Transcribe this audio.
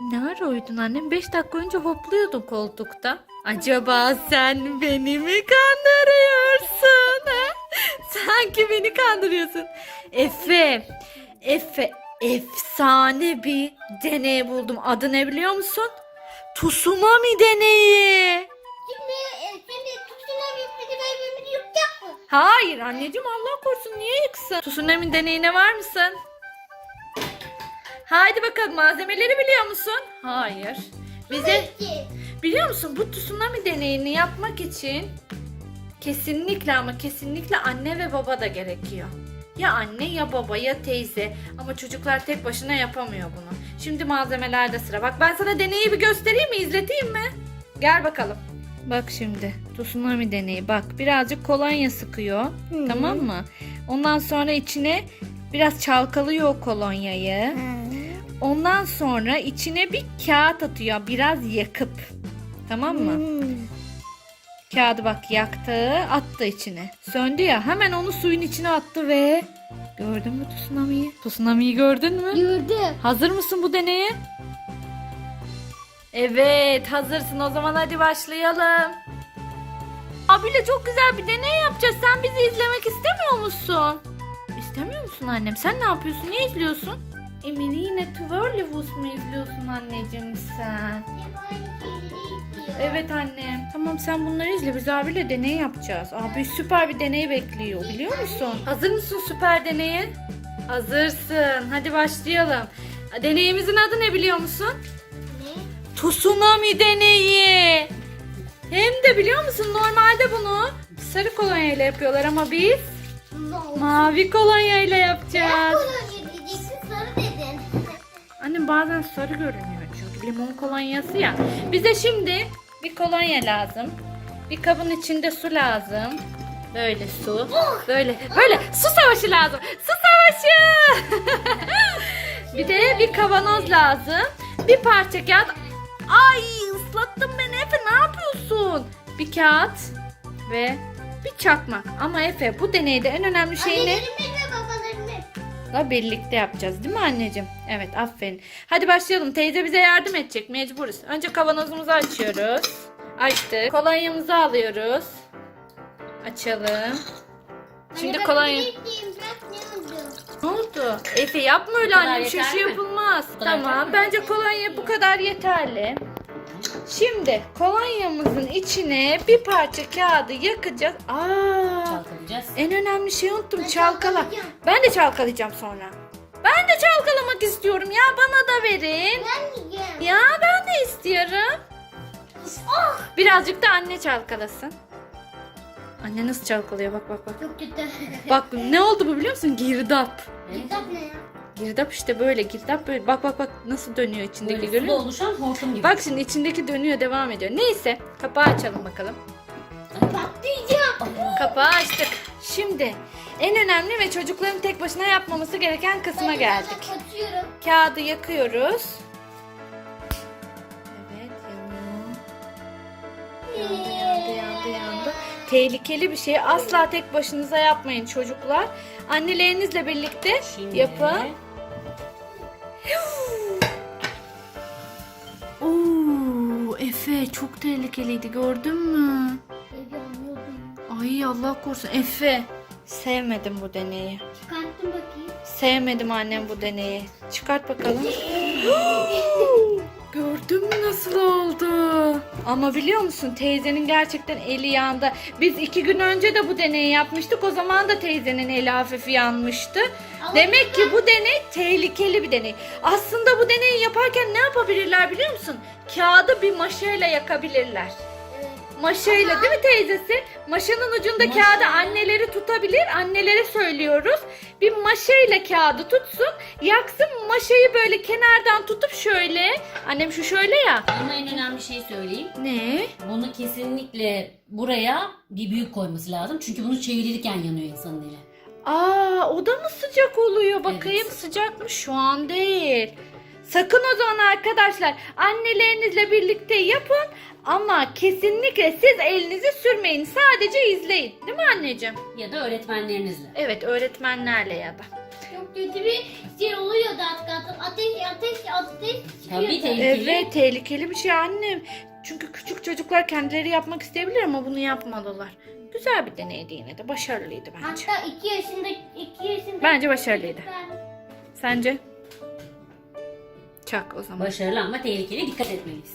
Ne ara uyudun annem? 5 dakika önce hopluyordun koltukta. Acaba sen beni mi kandırıyorsun? ha? Sanki beni kandırıyorsun. Efe, Efe, efsane bir deney buldum. Adı ne biliyor musun? Tsunami deneyi. Şimdi e? Hayır anneciğim Allah korusun niye yıksın? Tsunami deneyine var mısın? Haydi bakalım malzemeleri biliyor musun? Hayır. Bize biliyor musun bu tsunami deneyini yapmak için kesinlikle ama kesinlikle anne ve baba da gerekiyor. Ya anne ya baba ya teyze ama çocuklar tek başına yapamıyor bunu. Şimdi malzemelerde sıra. Bak ben sana deneyi bir göstereyim mi izleteyim mi? Gel bakalım. Bak şimdi tsunami deneyi bak birazcık kolonya sıkıyor tamam mı? Ondan sonra içine biraz çalkalıyor o kolonyayı. Ondan sonra içine bir kağıt atıyor biraz yakıp. Tamam mı? Kağıdı bak yaktı attı içine. Söndü ya hemen onu suyun içine attı ve gördün mü tsunami'yi? Tsunami'yi gördün mü? Gördüm. Hazır mısın bu deneye? Evet hazırsın o zaman hadi başlayalım. Abiyle çok güzel bir deney yapacağız. Sen bizi izlemek istemiyor musun? İstemiyor musun annem? Sen ne yapıyorsun? Ne izliyorsun? Emir yine Twirlivus mu izliyorsun anneciğim sen? Evet annem. Tamam sen bunları izle. Biz abiyle deney yapacağız. Abi süper bir deney bekliyor biliyor musun? Hazır mısın süper deneye? Hazırsın. Hadi başlayalım. Deneyimizin adı ne biliyor musun? Ne? Tsunami deneyi. Hem de biliyor musun normalde bunu sarı kolonya ile yapıyorlar ama biz mavi kolonya ile yapacağız. Bazen sarı görünüyor çünkü limon kolonyası ya. Bize şimdi bir kolonya lazım. Bir kabın içinde su lazım. Böyle su. Böyle böyle su savaşı lazım. Su savaşı. bir de bir kavanoz lazım. Bir parça kağıt. Ay ıslattın beni Efe ne yapıyorsun? Bir kağıt ve bir çakmak. Ama Efe bu deneyde en önemli şey ne? Da birlikte yapacağız değil mi anneciğim? Evet aferin. Hadi başlayalım. Teyze bize yardım edecek. Mecburuz. Önce kavanozumuzu açıyoruz. Açtık. Kolonyamızı alıyoruz. Açalım. Şimdi kolonya... Ne oldu? Ne oldu? Efe yapma öyle annem. Şu şey yapılmaz. Tamam. Bence kolonya bu kadar yeterli. Şimdi kolonyamızın içine bir parça kağıdı yakacağız. Aa! Çalkalayacağız. En önemli şeyi unuttum. Ben Çalkala. çalkalayacağım. Ben de çalkalayacağım sonra. Ben de çalkalamak istiyorum ya. Bana da verin. Ben yiyeceğim. Ya ben de istiyorum. Oh! Birazcık da anne çalkalasın. Anne nasıl çalkalıyor bak bak bak. Çok kötü. Bak ne oldu bu biliyor musun? Girdap. Kitap ne ya? Girdap işte böyle girdap böyle. Bak bak bak nasıl dönüyor içindeki Böyle görüyor musun? oluşan hortum gibi. Bak şimdi içindeki dönüyor devam ediyor. Neyse kapağı açalım bakalım. Patlayacağım. Kapağı açtık. Şimdi en önemli ve çocukların tek başına yapmaması gereken kısma Ben geldik. Kaçıyorum. Kağıdı yakıyoruz. Evet yanıyor. Yandı yandı yandı yandı. Tehlikeli bir şey. Asla tek başınıza yapmayın çocuklar. Annelerinizle birlikte Şimdi yapın. Oo, Efe çok tehlikeliydi gördün mü? Ay Allah korusun Efe. Sevmedim bu deneyi. Çıkarttım bakayım. Sevmedim annem bu deneyi. Çıkart bakalım. Gördün mü nasıl oldu? Ama biliyor musun teyzenin gerçekten eli yandı. Biz iki gün önce de bu deneyi yapmıştık. O zaman da teyzenin eli hafif yanmıştı. Ama Demek ki bu deney tehlikeli bir deney. Aslında bu deneyi yaparken ne yapabilirler biliyor musun? Kağıdı bir maşayla yakabilirler. Maşayla değil mi teyzesi? Maşanın ucunda Maşa. kağıdı anneleri tutabilir. Annelere söylüyoruz. Bir maşayla kağıdı tutsun. Yaksın maşayı böyle kenardan tutup şöyle. Annem şu şöyle ya. Ama en önemli şeyi söyleyeyim. Ne? Bunu kesinlikle buraya bir büyük koyması lazım. Çünkü bunu çevirirken yanıyor insanın eli. Aa o da mı sıcak oluyor? Bakayım Evet. sıcak mı? Şu an değil. Sakın o zaman arkadaşlar annelerinizle birlikte yapın ama kesinlikle siz elinizi sürmeyin. Sadece izleyin. Değil mi anneciğim? Ya da öğretmenlerinizle. Evet öğretmenlerle ya da. Çok kötü bir şey oluyordu az Tabii tehlikeli. Evet tehlikeli bir şey annem. Çünkü küçük çocuklar kendileri yapmak isteyebilir ama bunu yapmalılar. Güzel bir deneydi yine de. Başarılıydı bence. Hatta 2 yaşında 2 yaşında Bence başarılıydı. Sence? Çak o zaman. Başarılı ama tehlikeli dikkat etmeliyiz.